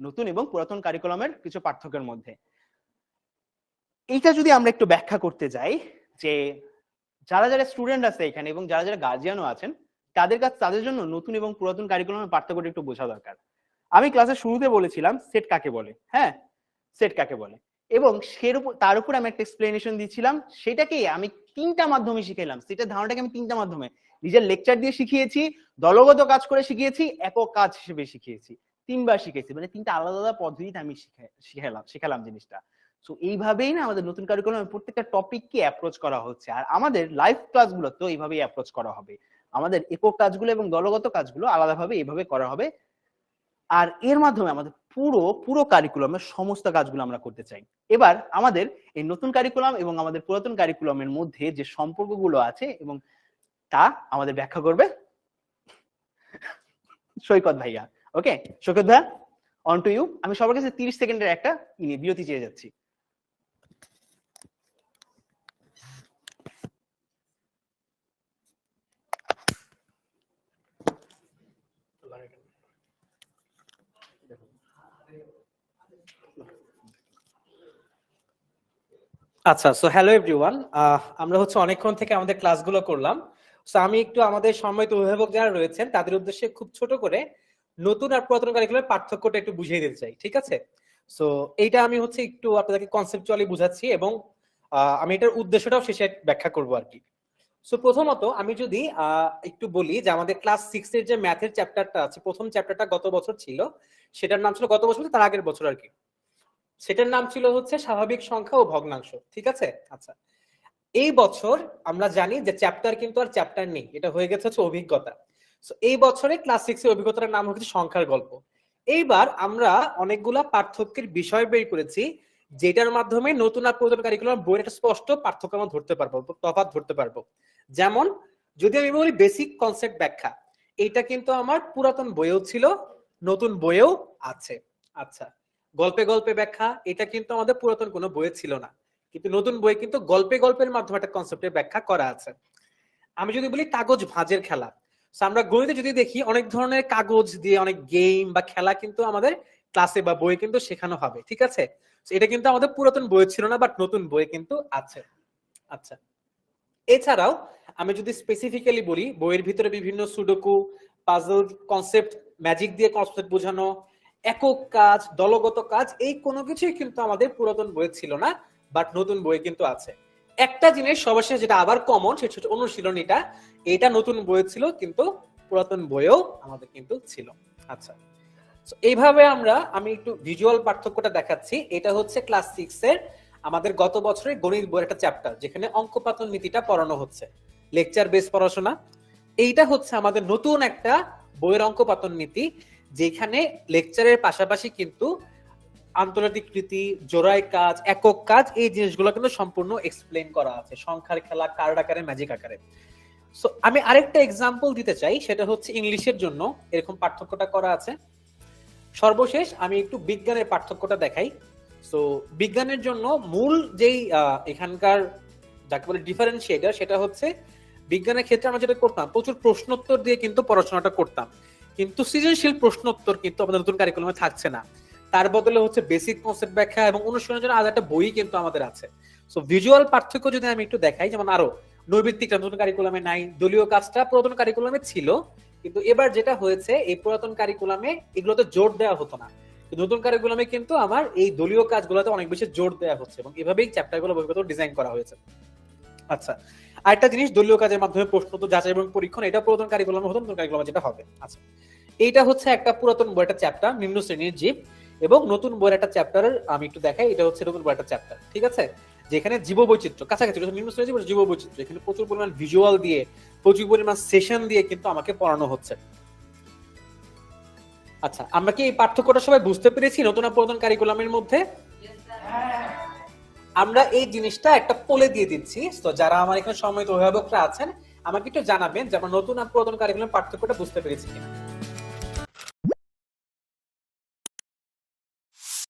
নতুন এবং পুরাতন কারিকুলামের কিছু পার্থক্যের মধ্যে। এইটা যদি আমরা একটু ব্যাখ্যা করতে যাই, যে যারা যারা স্টুডেন্ট আছে এখানে এবং যারা যারা গার্জিয়ানও আছেন, তাদের কাছে, তাদের জন্য নতুন এবং পুরাতন কারিকুলামের পার্থক্যটা একটু বোঝা দরকার। আমি ক্লাসের শুরুতে বলেছিলাম সেট কাকে বলে? হ্যাঁ সেট কাকে বলে? এবং সের উপর, তার উপর আমি একটা এক্সপ্লেনেশন দিচ্ছিলাম, সেটাকে আমি তিনটা মাধ্যমে শিখাইলাম। সেটার ধারণাটাকে আমি তিনটা মাধ্যমে। নিজের লেকচার দিয়ে শিখিয়েছি, দলগত কাজ করে শিখিয়েছি, একক কাজ হিসেবে শিখিয়েছি। তিনবার শিখেছি। মানে তিনটা আলাদা আলাদা পদ্ধতিতে আমি শিখা- শিখালাম শিখালাম জিনিসটা। সো এইভাবেই না আমাদের নতুন কারিকুলামে প্রত্যেকটা টপিককে অ্যাপ্রোচ করা হচ্ছে। আর আমাদের লাইভ ক্লাসগুলো তো এইভাবেই অ্যাপ্রোচ করা হবে। আমাদের একক কাজগুলো এবং দলগত কাজগুলো আলাদাভাবে এইভাবে করা হবে। আর এর মাধ্যমে আমাদের পুরো পুরো কারিকুলামের সমস্ত কাজগুলো আমরা করতে চাই। এবার আমাদের এই নতুন কারিকুলাম এবং আমাদের পুরাতন কারিকুলামের মধ্যে যে সম্পর্কগুলো আছে এবং তা আমাদের ব্যাখ্যা করবে সৈকত ভাইয়া। ওকে ভাইয়া অন টু ইউ আমি সবার কাছে তিরিশ সেকেন্ডের একটা ই নিয়ে বিরতি চেয়ে যাচ্ছি। আচ্ছা সো হ্যালো এভরিওয়ান আমরা হচ্ছে অনেকক্ষণ থেকে আমাদের ক্লাসগুলো করলাম। সো আমি একটু আমাদের সম্মানিত অভিভাবক যারা রয়েছেন, তাদের উদ্দেশ্যে খুব ছোট করে নতুন আর পুরাতন কারিকুলামের পার্থক্যটা একটু বুঝিয়ে দিতে চাই, ঠিক আছে? সো এইটা আমি হচ্ছে একটু আপনাদেরকে কনসেপচুয়ালি বুঝাচ্ছি এবং আমি এটার উদ্দেশ্যটাও শেষে ব্যাখ্যা করব আর কি। সো প্রথমত আমি যদি একটু বলি যে আমাদের ক্লাস সিক্স এর যে ম্যাথের চ্যাপ্টারটা আছে, প্রথম চ্যাপ্টারটা গত বছর ছিল, সেটার নাম ছিল গত বছর তার আগের বছর আর কি। সেটার নাম ছিল হচ্ছে স্বাভাবিক সংখ্যা ও ভগ্নাংশ, ঠিক আছে? আচ্ছা। এই বছর আমরা জানি যে চ্যাপ্টার কিন্তু আর চ্যাপ্টার নেই, এটা হয়ে গেছে হচ্ছে অভিজ্ঞতা। এই বছরে ক্লাস সিক্স এর অভিজ্ঞতার নাম হচ্ছে সংখ্যার গল্প। এইবার আমরা অনেকগুলা পার্থক্যের বিষয় বের করেছি, যেটার মাধ্যমে নতুন আর পুরাতন কারিকুলাম বইয়ের একটা স্পষ্ট পার্থক্য আমরা ধরতে পারব, তফাৎ ধরতে পারব। যেমন, যদি আমি বলি বেসিক কনসেপ্ট ব্যাখ্যা, এইটা কিন্তু আমার পুরাতন বইয়েও ছিল, নতুন বইয়েও আছে। আচ্ছা গল্পে গল্পে ব্যাখ্যা, এটা কিন্তু আমাদের পুরাতন কোনো বইয়ে ছিল না। কিন্তু নতুন বই কিন্তু গল্পে গল্পের মাধ্যমে একটা কনসেপ্টের ব্যাখ্যা করা আছে। আমি যদি বলি কাগজ ভাঁজের খেলা আমরা গণিতে যদি দেখি, অনেক ধরনের কাগজ দিয়ে অনেক গেম বা খেলা কিন্তু আমাদের ক্লাসে বা বইয়ে কিন্তু শেখানো হবে, ঠিক আছে? এটা কিন্তু আমাদের পুরাতন বইয়ে ছিল না বাট নতুন বইয়ে কিন্তু আছে। আচ্ছা। এছাড়াও, আমি যদি স্পেসিফিক্যালি বলি, বইয়ের ভিতরে বিভিন্ন সুডোকু পাজল কনসেপ্ট ম্যাজিক দিয়ে কনসেপ্ট বোঝানো, একক কাজ, দলগত কাজ, এই কোনো কিছুই কিন্তু আমাদের পুরাতন বই ছিল না বাট নতুন বই কিন্তু আছে। একটা জিনিস সর্বশেষ যেটা আবার কমন সেটা হচ্ছে অনুশীলনীটা। এটা নতুন বইয়ে ছিল, কিন্তু পুরাতন বইয়েও আমাদের কিন্তু ছিল। আচ্ছা। এইভাবে আমরা, আমি একটু ভিজুয়াল পার্থক্যটা দেখাচ্ছি। এটা হচ্ছে ক্লাস সিক্স এর আমাদের গত বছরের গণিত বইয়ের একটা চ্যাপ্টার যেখানে অঙ্কপাতন নীতিটা পড়ানো হচ্ছে। লেকচার বেস পড়াশোনা। এইটা হচ্ছে আমাদের নতুন একটা বইয়ের অঙ্কপাতন নীতি, যেখানে লেকচারের পাশাপাশি কিন্তু আন্তর্জাতিক কৃতি জোড়াই কাজ, একক কাজ, এই জিনিসগুলো কিন্তু সম্পূর্ণ এক্সপ্লেন করা আছে। সংখ্যার খেলা কার্ড আকারে ম্যাজিক আকারে। সো আমি আরেকটা এক্সাম্পল দিতে চাই, সেটা হচ্ছে ইংলিশের জন্য। এরকম পার্থক্যটা করা আছে। সর্বশেষ, আমি একটু বিজ্ঞানের পার্থক্যটা দেখাই। সো বিজ্ঞানের জন্য মূল যেই এখানকার যাকে বলে ডিফারেন্সিয়েটার সেটা হচ্ছে বিজ্ঞানের ক্ষেত্রে আমরা যেটা করতাম, প্রচুর প্রশ্নোত্তর দিয়ে কিন্তু পড়াশোনাটা করতাম। কিন্তু সৃজনশীল প্রশ্নোত্তর কিন্তু আমাদের নতুন কারিকুলামে থাকছে না। তার বদলে হচ্ছে বেসিক কনসেপ্ট ব্যাখ্যা এবং অনুশীলনের জন্য আলাদা একটা বই কিন্তু আমাদের আছে। সো ভিজুয়াল পার্থক্য যদি আমি একটু দেখাই, যেমন আরও নৈবিত্তিকটা নতুন কারিকুলামে নাই, দলীয় কাজটা পুরাতন কারিকুলামে ছিল, কিন্তু এবার যেটা হয়েছে, এই পুরাতন কারিকুলামে এগুলোতে জোর দেওয়া হতো না। নতুন কারিকুলামে কিন্তু আমার এই দলীয় কাজগুলোতে অনেক বেশি জোর দেওয়া হচ্ছে এবং এভাবেই চ্যাপ্টারগুলো বইগুলো ডিজাইন করা হয়েছে। আচ্ছা আরেকটা জিনিস, দলীয় কাজের মাধ্যমে প্রশ্ন তো যাচাই এবং পরীক্ষণ, এটা পুরাতন কারিকুলামে হতো, নতুন কারিকুলামে যেটা হবে। আচ্ছা এইটা হচ্ছে একটা পুরাতন বই একটা চ্যাপ্টার নিম্ন শ্রেণির জীব। এবং নতুন বইয়ের একটা চ্যাপ্টারের আমি একটু দেখাই, এটা হচ্ছে নতুন বইয়ের একটা চ্যাপ্টার ঠিক আছে? যেখানে জীব বৈচিত্র্য কাছাকাছি নিম্ন শ্রেণির জীব বৈচিত্র্য এখানে প্রচুর পরিমাণ ভিজুয়াল দিয়ে, প্রচুর পরিমাণ সেশন দিয়ে কিন্তু আমাকে পড়ানো হচ্ছে। আচ্ছা আমরা কি এই পার্থক্যটা সবাই বুঝতে পেরেছি নতুন পুরাতন কারিকুলামের মধ্যে? আমরা এই জিনিসটা একটা পোলে দিয়ে দিচ্ছি, তো যারা আমার এখানে সম্মানিত অভিভাবকরা আছেন, আমাকে একটু জানাবেন যে আমরা নতুন আর কারিকুলাম পার্থক্যটা বুঝতে পেরেছি কিনা।